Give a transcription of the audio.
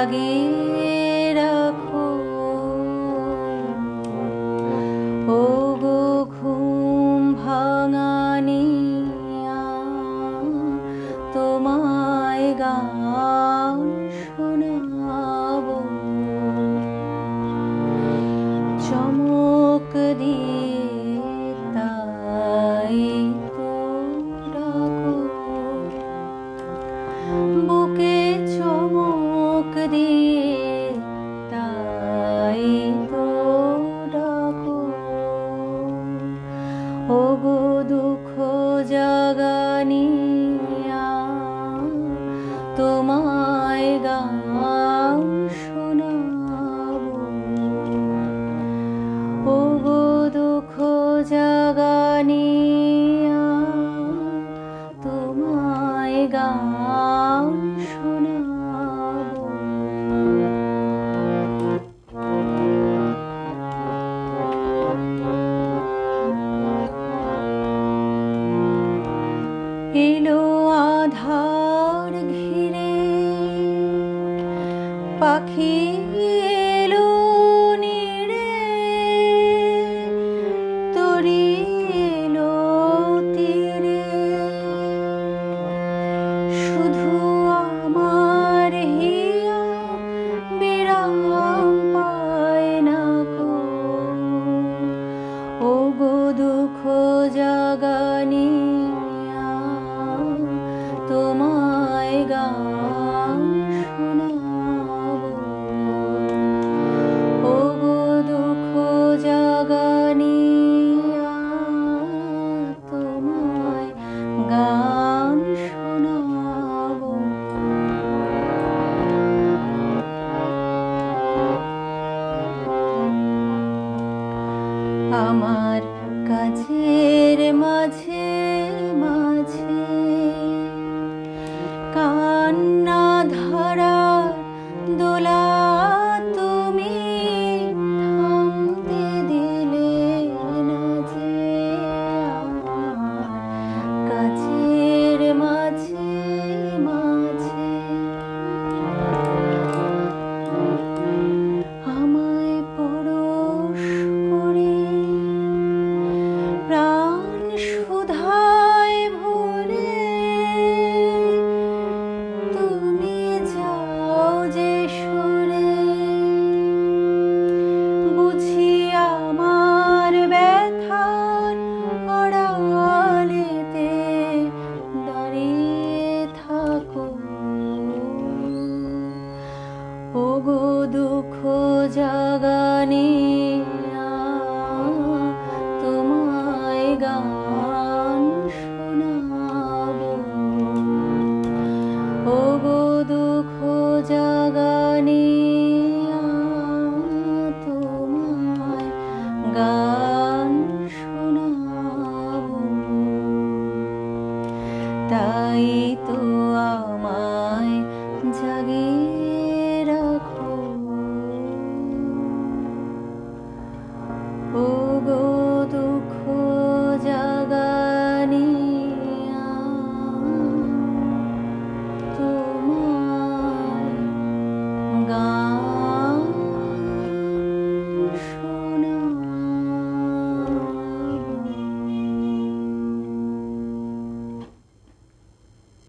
again. দে তাই তো ডাকো ও গো এলো আধার ঘিরে। পাখি তোমায় গান শোনাব। ও দুঃখ জাগানি তোমায় গান শোনাব। আমার কাছের মাঝে গো দুঃখ জাগানি তোমায় গান শোনাব। ও গো দুঃখ জাগানি তোমায় গান শোনাব। তাই তো আমায়